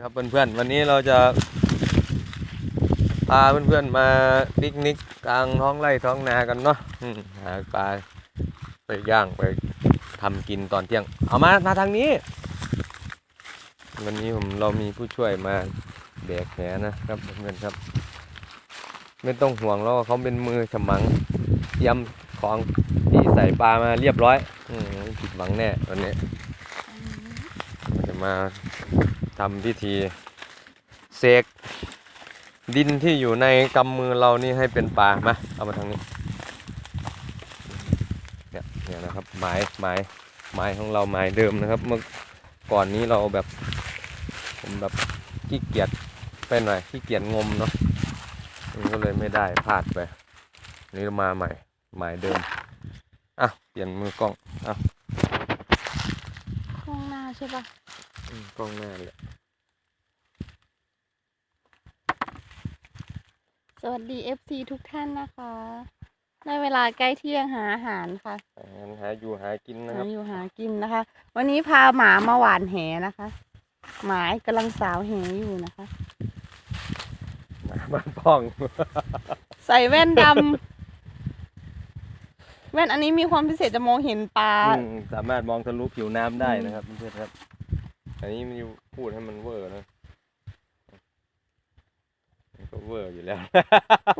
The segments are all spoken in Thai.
ครับเพื่อนๆวันนี้เราจะพาเพื่อนๆมาปิกนิกกลางท้องไร่ท้องนากันเนาะหาปลาไปย่างไปทำกินตอนเที่ยง เอามามาทางนี้ วันนี้ผมเรามีผู้ช่วยมาแบกแหนะครับเพื่อนๆครับ ไม่ต้องห่วงแล้วเขาเป็นมือฉมังเตรียมของที่ใส่ปลามาเรียบร้อยอืผิดหวังแน่วันนี้จะมา ทำพิธีเสกดินที่อยู่ในกำมือเรานี่ให้เป็นปลามาเอามาทางนี้เนี่ยเนี่ยนะครับไม้ไม้ไม้ของเราไม้เดิมนะครับ เมื่อก่อนนี้เราแบบผมแบบขี้เกียจไปหน่อยขี้เกียจงมเนาะมันก็เลยไม่ได้พลาดไปนี่มาใหม่ไม้เดิม อะ เปลี่ยนมือกล้อง อะ กล้องหน้าใช่ปะ กล้องหน้าเลยสวัสดี FC ทุกท่านนะคะได้เวลาใกล้เที่ยงหาอาหารค่ะงั้นหาอยู่หากินนะคหารับอยู่หากินนะคะ วันนี้พาหมามาหวานแหนะคะ หมายกำลังสาวแหอยู่นะคะบ้านป้อง ใส่แว่นดำ แว่นอันนี้มีความพิเศษจะมองเห็นปลา อืมสามารถมองทะลุผิวน้ำได้นะครับเพื่อนๆครับ อันนี้มันอยู่พูดให้มันเวอร์นะมันก็เวอร์อยู่แล้ว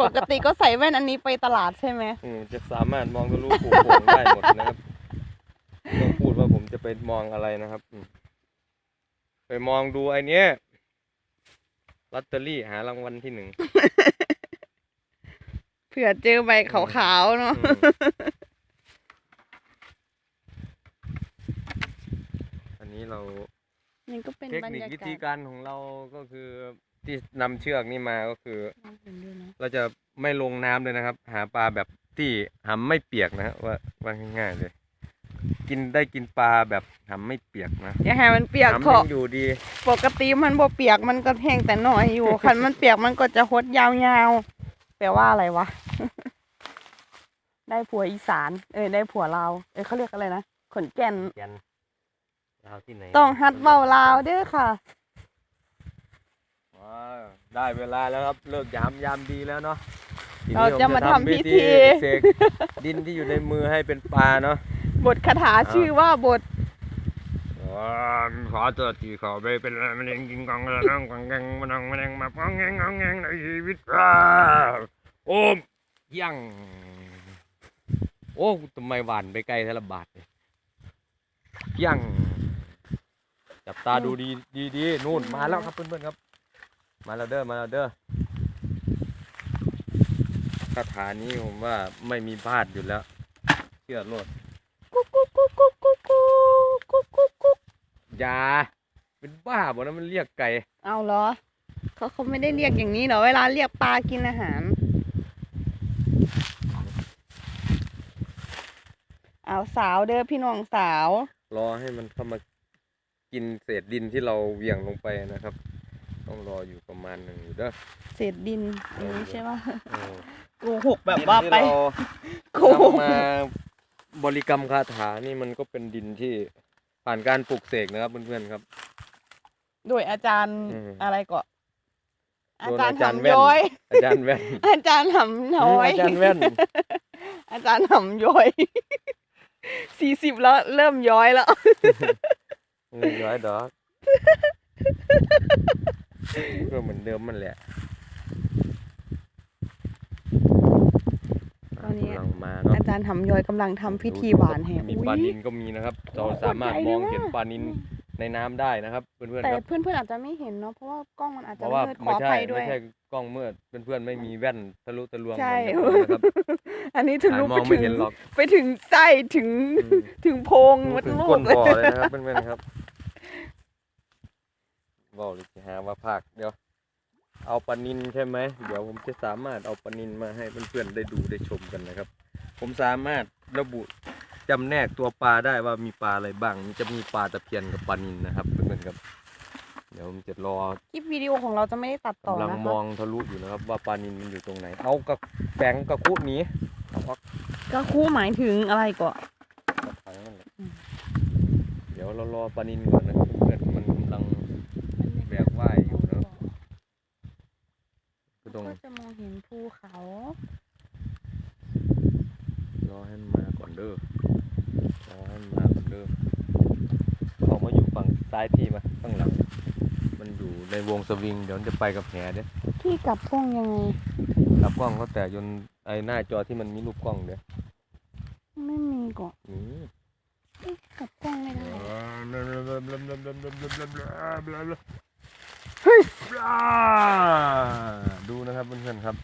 ปกติก็ใส่แว่นอันนี้ไปตลาดใช่ไหม อืมจะสามารถมองทะลุผูโป่งได้หมดนะครับไม่ต้องพูดว่าผมจะไปมองอะไรนะครับอืมไปมองดูไอเนี้ยลอตเตอรี่หารางวัลที่หนึ่ง เผื่อเจอใบขาวๆเนาะอืมอันนี้เรา นี่ก็เป็นเทคบรรนิคยาวิกาธีศการของเราก็คือที่นำเชือกนี่มาก็คือเห็นด้วยนะเราจะไม่ลงน้ำเลยนะครับ หาปลาแบบที่หำไม่เปียกนะฮะว่าว่าง่ายๆเลย กินได้กินปลาแบบหำไม่เปียกนะอย่าให้มันเปียกหำเพราะยังอยู่ดีปกติมันบ่เปียกมันก็แห้งแต่หน่อยอยู่ คันมันเปียกมันก็จะหดยาวๆแปลว่าอะไรวะ ได้ผัวอีสาน เอ้ยได้ผัวลาวเอ้ยเขาเรียกอะไรนะขอนแก่นแกน เราที่ไหนต้องฮัดเว้าลาวเด้อค่ะว้าวได้เวลาแล้วครับเลิกยามยามดีแล้วเนาะทีนี้เราจะมาทำพิธี เสกดินที่อยู่ในมือให้เป็นปลาเนาะบทคาถาชื่อว่าบทว้าวขอตัวทีขอไปเป็นมะเร็งกินกองกระนั่งกองแกงมานังมะเร็งมาป้องแงงงองแงงในชีวิตว้าวโอ้มยังโอ้ทำไมหวานไปไกลทะละบาทเลยยัง จับตาดูดีดีดีนู่นมาแล้วครับเพื่อนๆครับ มาแล้วเด้อมาแล้วเด้อคาถานี้ผมว่าไม่มีพลาดอยู่แล้ว เชื่อโลดกุ๊กกุ๊กกุ๊กกุ๊กกุ๊กกุ๊กกุ๊กกุ๊กกุ๊กอยาเป็นบ้าบ่นะมันเรียกไก่เอาเหรอเขาเขาไม่ได้เรียกอย่างนี้เหรอเวลาเรียกปลากินอาหาร เอาสาวเด้อพี่น้องสาว รอให้มันเข้ามา กินเศษดินที่เราเหวี่ยงลงไปนะครับ ต้องรออยู่ประมาณหนึ่งอยู่เด้อเศษดินอย่างนี้ใช่ปะโอ้โกหกแบบว่าไปดินที่โกเราหกนำมาบริกรรมคาถานี่มันก็เป็นดินที่ผ่านการปลูกเสกนะครับเพื่อนๆครับ โดยอาจารย์อืมอะไรก็อาโดนจารย์อาจารย์หำแว่นย้อย อาจารย์แว่นอาจารย์หำย้อย อาจารย์แว่น อาจารย์หำย้อยสี่สิบแล้วเริ่มย้อยแล้วไม่ ย้อยดอกก็เหมือนเดิมมันแหละตอนนี้กำลังมาเนาะอาจารย์หำย้อยกำลังทำพิธีหวานแหมีอุ๊ปลายนินก็มีนะครับ เราโอ้โหสามารถใหญ่มเลยองเห็นว่ะปลานินในน้ำได้นะครับ เพื่อนๆแต่ครับเพื่อนๆอาจจะไม่เห็นเนาะเพราะว่ากล้องมันอาจเพจะราะว่ามืดขไม่ออใช่ภัยด้วไม่ยใช่กล้องมืดเพื่อนๆไม่มีแว่นทะลุทะลวงใช่เหมือนกันนะครับอันนี้ทะหาลุมไปองไม่ถึงเห็นหรอกไปถึงไส้ถึงอืมถึงโพรงมดถึงลูก้กนเลยบ่อเลยนะครับเพื่อนๆครับ บอกเลยจะหาว่าภาคเดี๋ยว เอาปลานินใช่ไหมเดี๋ยวผมจะสามารถเอาปลานินมาให้เพื่อนๆได้ดูได้ชมกันนะครับ ผมสามารถระบุจำแนกตัวปลาได้ว่ามีปลาอะไรบ้างมันจะมีปลาตะเพียนกับปลานินนะครับเพื่อนๆครับ เดี๋ยวผมจะรอคลิปวิดีโอของเราจะไม่ได้ตัดต่อกำลังมองทะลุอยู่นะครับ ว่าปลานินมันอยู่ตรงไหน เอากระแฝงกระคุดหนี้เอาพักก็คู่หมายถึงอะไรก่อนกระถังนั่นแหละเดี๋ยวเรารอปลานินก่อนนะเพื่อนๆมันกำลัง บกว่ายตรงก็จะมองเห็นภูเขารอให้มันมาก่อนเด้อรอให้มันมาก่อนเด้อเขามาอยู่ฝั่งซ้ายพี่มาข้างหลัง มันอยู่ในวงสวิงเดี๋ยวมันจะไปกับแหเด้อพี่กลับกล้องยังไงรับกล้องเขาแต่จนไอ้หน้าจอที่มันมีรูปกล้องเด้อไม่มีก่อนนี่กลับกล้องไม่ได้เฮ้ย ดูนะครับเพื่อนๆครับ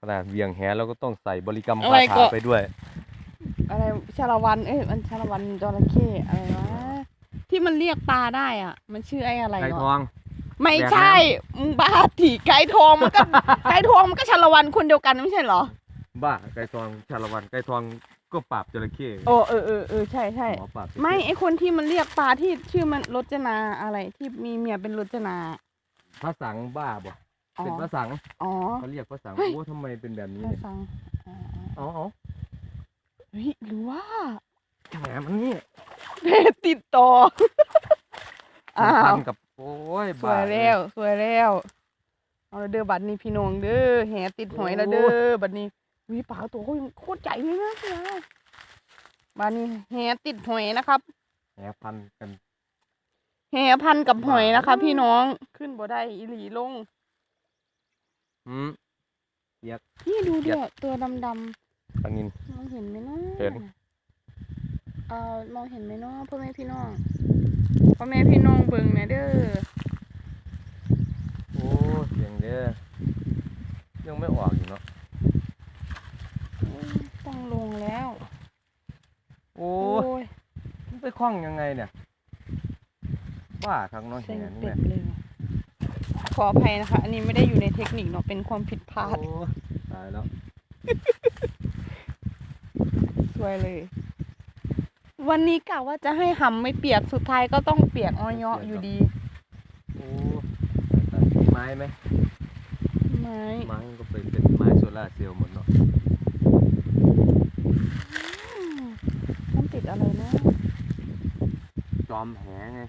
ขนาดเวียงแหเราก็ต้องใส่บริกรรมอะไรคาก็ถาไปด้วย อะไรชาละวันเอ้ยมันชาละวันจระเข้อะไรวะที่มันเรียกปลาได้อะ มันชื่อไอ้อะไรไก่ทวะอง ไม่แบกน้ำใช่มึงบ้าถีไก่ทองมันก็ไก่ทองมันก็ชาละวันคนเดียวกันไม่ใช่เหรอบ้าไก่ทองชาละวันไก่ทอง ก็ปราบจระเข้โอ้เออเออเออใช่ใช่หมอปราบจระเข้ไม่ไอคนที่มันเรียกปลาที่ชื่อมันรจนาอะไรที่มีเมียเป็นรจนาพระสังบ้าบ่อ๋อเป็นพระสังอ๋อ เขาเรียกพระสังเฮ้ย โอ้ทำไมเป็นแบบนี้ไม่เนี่ยฟังอ๋อเอ๋ออ๋อเฮ้ยหรือว่าแหมมันนี่เพศติดต่ออ้าสัมพัวนกับโอ้ยสบ้าวยแล้วสวยแล้ว เอาละเด้อบัดนี้พี่น้องเด้อแหติดหอยแล้วเด้อบัดนี้ วิปลาตัวเขายังโคตรใหญ่เลยนะพี่นะบัดนี้แหติดหอยนะครับแหมพันกันแหพันกับหอยนะคะว้าวพี่น้องขึ้นบ่ได้อีหลีลงอืมพี่ดูเด้อตัวดำปลานินๆมองเห็นไหมเนาะเห็นเอ่อมองเห็นไหมเนาะพ่อแม่พี่น้องพ่อแม่พี่น้องเบิ่งแหน่เด้อโอ้ยเสียงเด้อยังไม่ออกอยู่เนาะ อุ๊ยต้องลงแล้ว โอ้ โอ้ ยยมันไปคล้องยังไงเนี่ยบ้าทางน้อยแหเซ็งนี่เป็แหดละเลยว่ะขออภัยนะคะ อันนี้ไม่ได้อยู่ในเทคนิคเนาะเป็นความผิดพลาดโอ้ยตายแล้วสวยเลย วันนี้กะว่าจะให้หำไม่เปียกสุดท้ายก็ต้องเปียกอ้อยเยาะอยู่ดีโอ้ยมีไม้ไหมไม้ไม้ก็เป็นเป็นไม้โซล่าร์เซลล์หมดเนาะอืมมันติด อะไรนะ จอมแหไง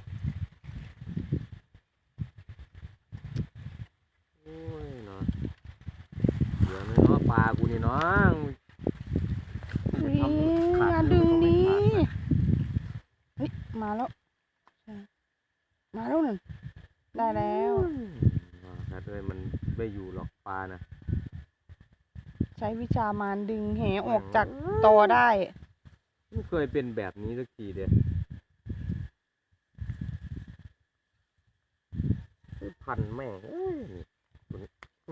โอ้ยเนาะเหลือไหมเนาะปลากูนี่เนาะอุ๊ยทำขาดอย่าเรื่ดึองงก็ไม่นี้ขาดนะเฮ้ยมาแล้วใช่มาแล้วหนึ่งได้แล้วอ่านัดเลยมันไม่อยู่หรอกปลานะ ใช้วิชามารดึงแหออกจากตอได้ ไม่เคยเป็นแบบนี้สักทีเดียวพันแม่งเอ้ยนี่ตัวนี้อ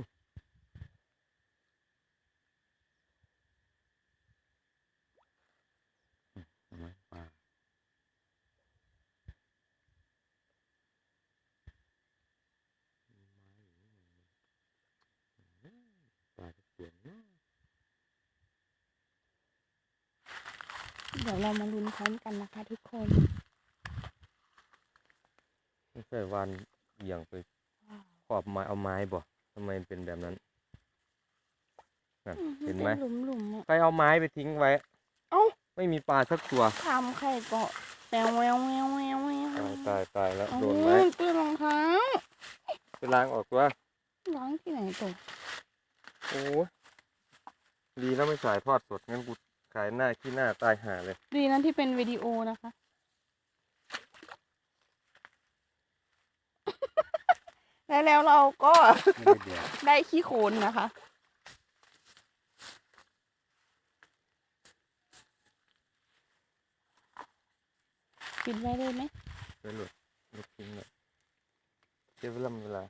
ื้อเอาไว้ปลาปลาตะเพียนนะ เดี๋ยวเรามาลุ้นพร้อมกันนะคะทุกคนไม่ใช่วานเบี่ยงไปขอบไม้เอาไม้บ่ทำไมมันเป็นแบบนั้นน่ะเห็นไหมหลุมหลุมๆอะใครเอาไม้ไปทิ้งไว้ เอ้าไม่มีปลาสักตัว ทำไข่เกาะแววแววแววแววแววตายตายตายแล้วเอาโดนไม้เปื้อนรองเท้าไปล้างออกตัวล้างที่ไหนตัวโอ้ยดีแล้วไม่สายทอดสดงั้นกู ขายหน้าขี้หน้าตายห่าเลย ดีนั้นที่เป็นวิดีโอนะคะ และแล้วเราก็ไม่ได้เดี๋ยวได้ขี้โคลนนะคะ ปิดไว้เลยไหมไปหลุดหลุดทิ้งเลยเสียเวลาเวลา